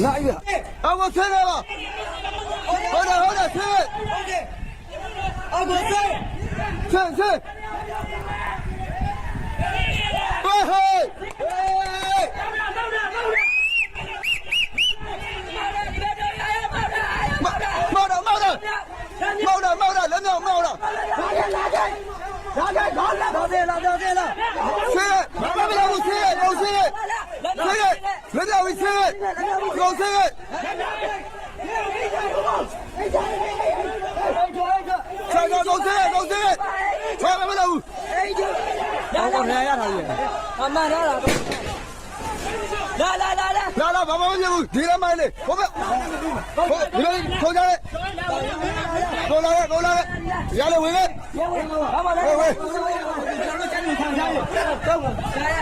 哪一个？啊，我吹来了。好的好的，吹。吹吹。喂 ကျော်စေကျော်ကျော်ကျော်စေကျော်စေချွဲမလို့ဘာလို့နေရတာလဲအမှန်ရတာလာလာလာလာလာလာဘာမှမဖြစ်ဘူးဒီလမ်းမလေးဟိုဘက်ဟိုဒီလိုခေါင်းကြရဲခေါင်းလာရဲခေါင်းလာရဲရလေဝင်လေဟိုဝဲဟိုဝဲကျွန်တော်တို့ကျွန်တော်ခံစားရတော့ဒါရဲ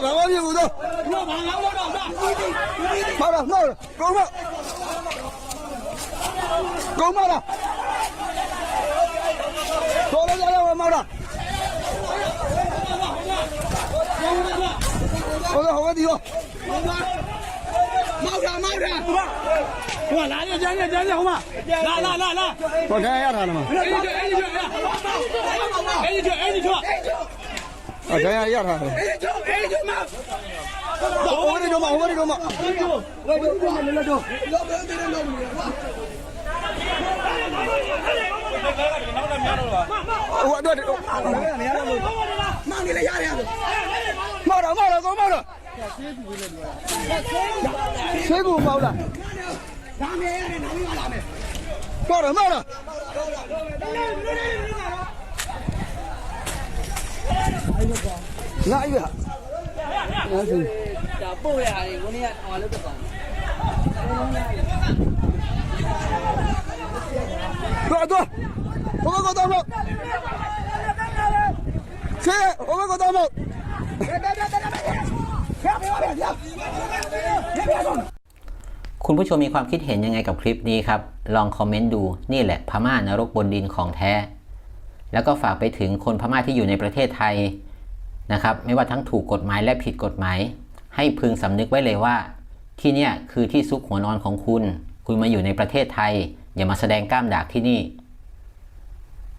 把王金武的，要把王老赵的，马上闹着，狗骂，狗骂了，走了，走了，我骂了，我的好兄弟，我的好兄弟，骂他，骂他，骂。我来了，进来，进来，好吗？来来来来，我看一下他了吗？哎，你去，哎，你去，哎，你去，哎，你去，哎，你去。下他了。我这种嘛，我这种嘛。我这这。冒着冒 ငါအယူဟာငါသူဒါပို့ရတာကိုနေ့ကဟောလို့တော့တော့တော့ဟိုကတော့တော့ဆေးဟိုကတော့တော့คุณผู้ชมมีความคิดเห็นยังไงกับคลิปนี้ครับ ลองคอมเมนต์ดูนี่แหละพม่านรกบนดินของแท้ แล้วก็ฝากไปถึงคนพม่าที่อยู่ในประเทศไทย นะครับ ไม่ว่าทั้งถูกกฎหมายและผิดกฎหมาย ให้พึงสำนึกไว้เลยว่า ที่เนี่ยคือที่ซุกหัวนอนของคุณ คุณมาอยู่ในประเทศไทย อย่ามาแสดงกล้ามดากที่นี่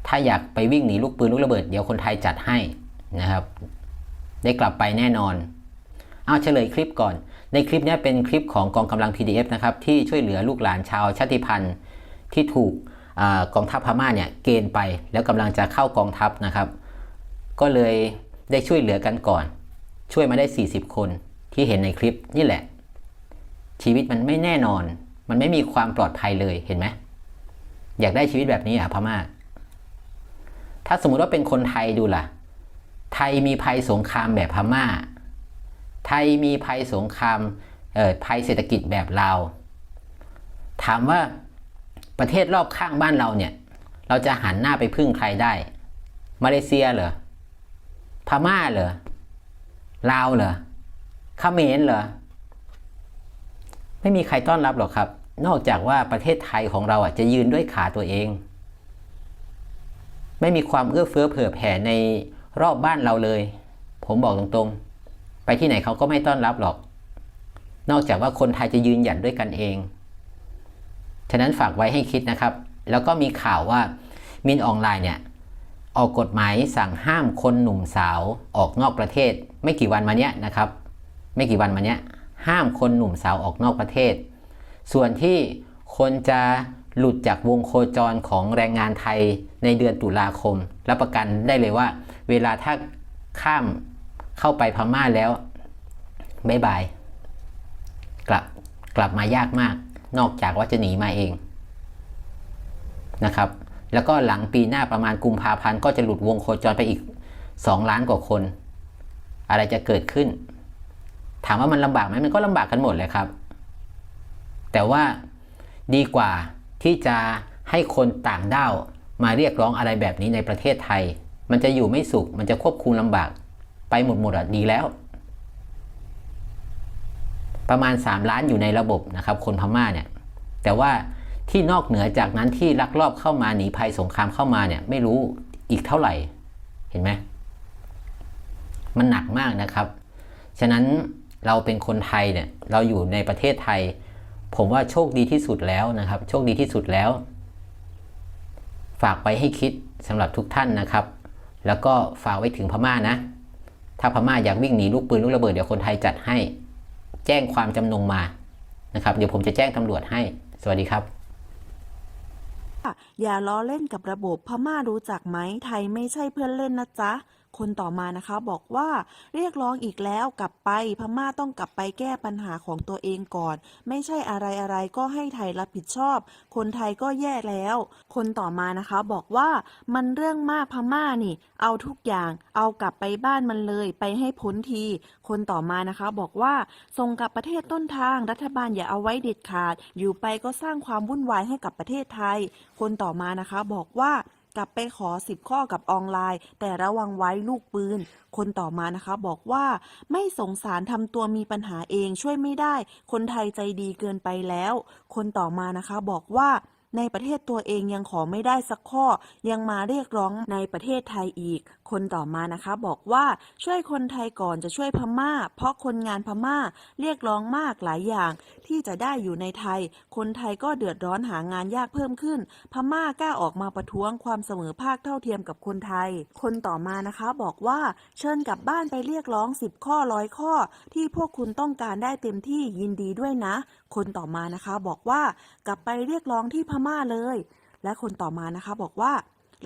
ถ้าอยากไปวิ่งหนีลูกปืนลูกระเบิดเดี๋ยวคนไทยจัดให้นะครับ ได้กลับไปแน่นอน เอาเฉลยคลิปก่อน ในคลิปนี้เป็นคลิปของกองกำลัง PDF นะครับที่ช่วยเหลือลูกหลานชาวชาติพันธุ์ที่ถูกอกองทัพพม่าเนี่ยเกณฑ์ไปแล้วกำลังจะเข้ากองทัพนะครับ ก็เลย ได้ช่วยเหลือกันก่อน ช่วยมาได้ 40 คนที่เห็นในคลิปนี่แหละ ชีวิตมันไม่แน่นอน มันไม่มีความปลอดภัยเลยเห็นไหมอยากได้ชีวิตแบบนี้อะพม่าถ้าสมมุติว่าเป็นคนไทยดูล่ะ ไทยมีภัยสงครามแบบพม่า ไทยมีภัยสงครามเอ่อภัยเศรษฐกิจแบบลาถามว่าประเทศรอบข้างบ้านเราเนี่ย เราจะหันหน้าไปพึ่งใครได้ มาเลเซียเหรอ พม่าเหรอลาวเหรอเขมรเหรอไม่มีใครต้อนรับหรอกครับ นอกจากว่าประเทศไทยของเราอะจะยืนด้วยขาตัวเอง ไม่มีความเอื้อเฟื้อเผื่อแผ่ในรอบบ้านเราเลย ผมบอกตรงๆ ไปที่ไหนเขาก็ไม่ต้อนรับหรอก นอกจากว่าคนไทยจะยืนหยัดด้วยกันเอง ฉะนั้นฝากไว้ให้คิดนะครับ แล้วก็มีข่าวว่ามินออนไลน์เนี่ย ออกกฎหมายสั่งห้ามคนหนุ่มสาวออกนอกประเทศ ไม่กี่วันมาเนี้ยนะครับ ไม่กี่วันมาเนี้ยห้ามคนหนุ่มสาวออกนอกประเทศ ส่วนที่คนจะหลุดจากวงโคจรของแรงงานไทยในเดือนตุลาคม รับประกันได้เลยว่า เวลาถ้าข้ามเข้าไปพม่าแล้วบายบายกลับกลับมายากมาก นอกจากว่าจะหนีมาเองนะครับ แล้วก็หลังปีหน้าประมาณกุมภาพันธ์ก็จะหลุดวงโคจรไปอีก 2 ล้านกว่าคน อะไรจะเกิดขึ้น ถามว่ามันลำบากไหมมันก็ลำบากกันหมดเลยครับ แต่ว่าดีกว่าที่จะให้คนต่างด้าวมาเรียกร้องอะไรแบบนี้ในประเทศไทย มันจะอยู่ไม่สุข มันจะควบคุมลำบาก ไปหมดหมดอะดีแล้ว ประมาณ 3 ล้านอยู่ในระบบนะครับ คนพม่าเนี่ย แต่ว่า ที่นอกเหนือจากนั้นที่ลักลอบเข้ามาหนีภัยสงครามเข้ามาเนี่ยไม่รู้อีกเท่าไหร่ เห็นไหมมันหนักมากนะครับ ฉะนั้นเราเป็นคนไทยเนี่ยเราอยู่ในประเทศไทย ผมว่าโชคดีที่สุดแล้วนะครับ โชคดีที่สุดแล้ว ฝากไปให้คิดสำหรับทุกท่านนะครับ แล้วก็ฝากไว้ถึงพม่านะ ถ้าพม่าอยากวิ่งหนีลูกปืนลูกระเบิดเดี๋ยวคนไทยจัดให้ แจ้งความจำนงมานะครับ เดี๋ยวผมจะแจ้งตำรวจให้ สวัสดีครับ อย่าล้อเล่นกับระบบพม่ารู้จักไหม ไทยไม่ใช่เพื่อนเล่นนะจ๊ะ คนต่อมานะคะบอกว่าเรียกร้องอีกแล้วกลับไปพม่าต้องกลับไปแก้ปัญหาของตัวเองก่อน ไม่ใช่อะไรอะไรก็ให้ไทยรับผิดชอบ คนไทยก็แย่แล้ว คนต่อมานะคะบอกว่ามันเรื่องมากพม่านี่ เอาทุกอย่างเอากลับไปบ้านมันเลยไปให้พ้นที คนต่อมานะคะบอกว่าส่งกลับประเทศต้นทางรัฐบาลอย่าเอาไว้เด็ดขาด อยู่ไปก็สร้างความวุ่นวายให้กับประเทศไทย คนต่อมานะคะบอกว่า กลับไปขอสิบข้อกับออนไลน์ แต่ระวังไว้ลูกปืน คนต่อมานะคะบอกว่าไม่สงสารทำตัวมีปัญหาเองช่วยไม่ได้ คนไทยใจดีเกินไปแล้ว คนต่อมานะคะบอกว่าในประเทศตัวเองยังขอไม่ได้สักข้อ ยังมาเรียกร้องในประเทศไทยอีก คนต่อมานะคะ บอกว่าช่วยคนไทยก่อนจะช่วยพม่า เพราะคนงานพม่าเรียกร้องมากหลายอย่าง ที่จะได้อยู่ในไทย คนไทยก็เดือดร้อนหางานยากเพิ่มขึ้น พม่ากล้าออกมาประท้วงความเสมอภาคเท่าเทียมกับคนไทย คนต่อมานะคะบอกว่าเชิญกลับบ้านไปเรียกร้อง 10 ข้อร้อยข้อ ที่พวกคุณต้องการได้เต็มที่ยินดีด้วยนะ คนต่อมานะคะบอกว่ากลับไปเรียกร้องที่พม่าเลย และคนต่อมานะคะบอกว่า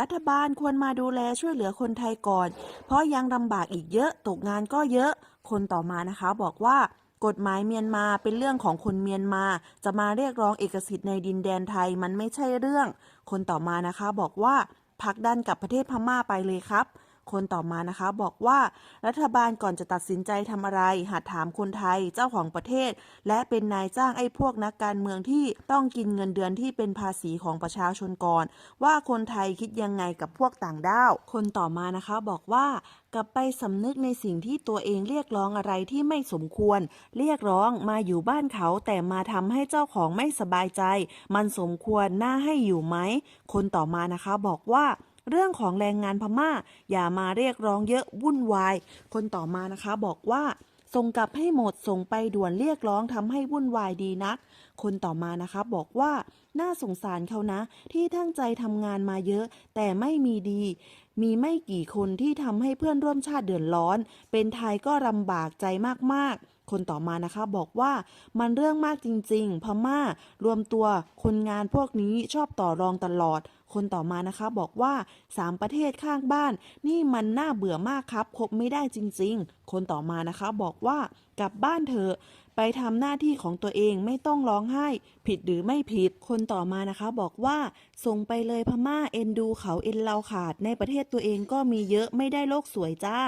รัฐบาลควรมาดูแลช่วยเหลือคนไทยก่อน เพราะยังลำบากอีกเยอะ ตกงานก็เยอะ คนต่อมานะคะบอกว่ากฎหมายเมียนมาเป็นเรื่องของคนเมียนมา จะมาเรียกร้องเอกสิทธิ์ในดินแดนไทยมันไม่ใช่เรื่อง คนต่อมานะคะบอกว่าพักดันกับประเทศพม่าไปเลยครับ คนต่อมานะคะ บอกว่ารัฐบาลก่อนจะตัดสินใจทำอะไรหัดถามคนไทยเจ้าของประเทศ และเป็นนายจ้างไอ้พวกนักการเมืองที่ต้องกินเงินเดือนที่เป็นภาษีของประชาชนก่อน ว่าคนไทยคิดยังไงกับพวกต่างด้าว คนต่อมานะคะบอกว่ากลับไปสำนึกในสิ่งที่ตัวเองเรียกร้องอะไรที่ไม่สมควร เรียกร้องมาอยู่บ้านเขาแต่มาทำให้เจ้าของไม่สบายใจ มันสมควรน่าให้อยู่ไหม คนต่อมานะคะบอกว่า เรื่องของแรงงานพม่า อย่ามาเรียกร้องเยอะวุ่นวาย คนต่อมานะคะบอกว่าส่งกลับให้หมดส่งไปด่วนเรียกร้องทำให้วุ่นวายดีนัก คนต่อมานะคะบอกว่าน่าสงสารเขานะ ที่ตั้งใจทำงานมาเยอะ แต่ไม่มีดี มีไม่กี่คนที่ทำให้เพื่อนร่วมชาติเดือดร้อน เป็นไทยก็ลำบากใจมากๆ คนต่อมานะคะ บอกว่ามันเรื่องมากจริง ๆ พม่ารวมตัวคนงานพวกนี้ชอบต่อรองตลอด คนต่อมานะคะบอกว่าสามประเทศข้างบ้าน นี่มันน่าเบื่อมากครับคบไม่ได้จริง ๆ คนต่อมานะคะบอกว่ากลับบ้านเถอะ ไปทำหน้าที่ของตัวเองไม่ต้องร้องไห้ ผิดหรือไม่ผิดคนต่อมานะคะ บอกว่า ส่งไปเลยพม่าเอ็นดูเขาเอ็นเราขาด ในประเทศตัวเองก็มีเยอะไม่ได้โลกสวยจ้า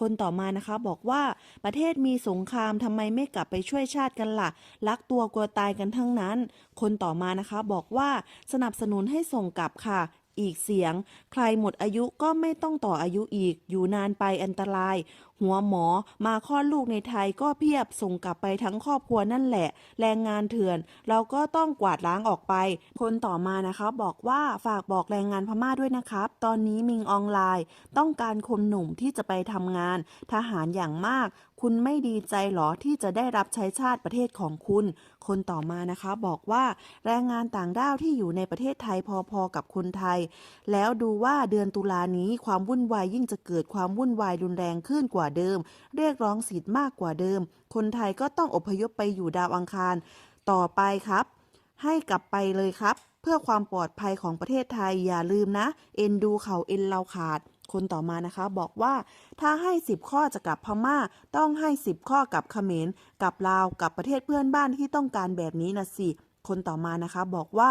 คนต่อมานะคะ บอกว่าประเทศมีสงครามทำไมไม่กลับไปช่วยชาติกันล่ะ รักตัวกลัวตายกันทั้งนั้น คนต่อมานะคะ บอกว่าสนับสนุนให้ส่งกลับค่ะอีกเสียง ใครหมดอายุก็ไม่ต้องต่ออายุอีก อยู่นานไปอันตรายหัวหมอมาคลอดลูกในไทยก็เพียบส่งกลับไปทั้งครอบครัวนั่นแหละ แรงงานเถื่อน เราก็ต้องกวาดล้างออกไป คนต่อมานะคะบอกว่าฝากบอกแรงงานพม่าด้วยนะครับ ตอนนี้มิงออนไลน์ ต้องการคนหนุ่มที่จะไปทำงาน ทหารอย่างมาก คุณไม่ดีใจหรอที่จะได้รับใช้ชาติประเทศของคุณ คนต่อมานะคะบอกว่าแรงงานต่างด้าวที่อยู่ในประเทศไทยพอๆกับคนไทย แล้วดูว่าเดือนตุลานี้ความวุ่นวายยิ่งจะเกิดความวุ่นวายรุนแรงขึ้นกว่าเดิม เรียกร้องสิทธิ์มากกว่าเดิม คนไทยก็ต้องอพยพไปอยู่ดาวอังคาร ต่อไปครับ ให้กลับไปเลยครับ เพื่อความปลอดภัยของประเทศไทยอย่าลืมนะ เอ็นดูเขาเอ็นเราขาดคนต่อมานะคะบอกว่าถ้าให้ 10 ข้อจะกลับพม่า ต้องให้ 10 ข้อกับเขมรกับลาวกับประเทศเพื่อนบ้านที่ต้องการแบบนี้นะสิ คนต่อมานะคะ บอกว่า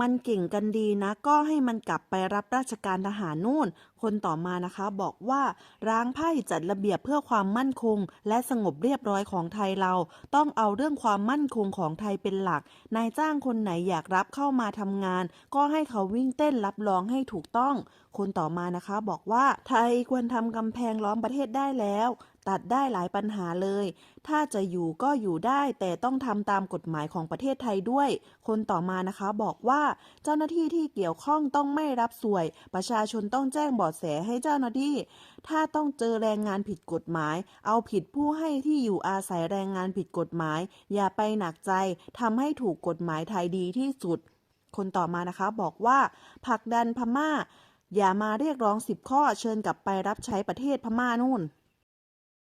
มันเก่งกันดีนะ ก็ให้มันกลับไปรับราชการทหารนู่น คนต่อมานะคะ บอกว่าร้างไพ่จัดระเบียบเพื่อความมั่นคง และสงบเรียบร้อยของไทยเรา ต้องเอาเรื่องความมั่นคงของไทยเป็นหลัก นายจ้างคนไหนอยากรับเข้ามาทำงาน ก็ให้เขาวิ่งเต้นรับรองให้ถูกต้อง คนต่อมานะคะ บอกว่าไทยควรทำกำแพงล้อมประเทศได้แล้ว ตัดได้หลายปัญหาเลย ถ้าจะอยู่ก็อยู่ได้แต่ต้องทำตามกฎหมายของประเทศไทยด้วย คนต่อมานะคะบอกว่าเจ้าหน้าที่ที่เกี่ยวข้องต้องไม่รับสวย ประชาชนต้องแจ้งเบาะแสให้เจ้าหน้าที่ ถ้าต้องเจอแรงงานผิดกฎหมาย เอาผิดผู้ให้ที่อยู่อาศัยแรงงานผิดกฎหมาย อย่าไปหนักใจทำให้ถูกกฎหมายไทยดีที่สุด คนต่อมานะคะบอกว่าผลักดันพม่าอย่ามาเรียกร้องสิบข้อเชิญกลับไปรับใช้ประเทศพม่านู่น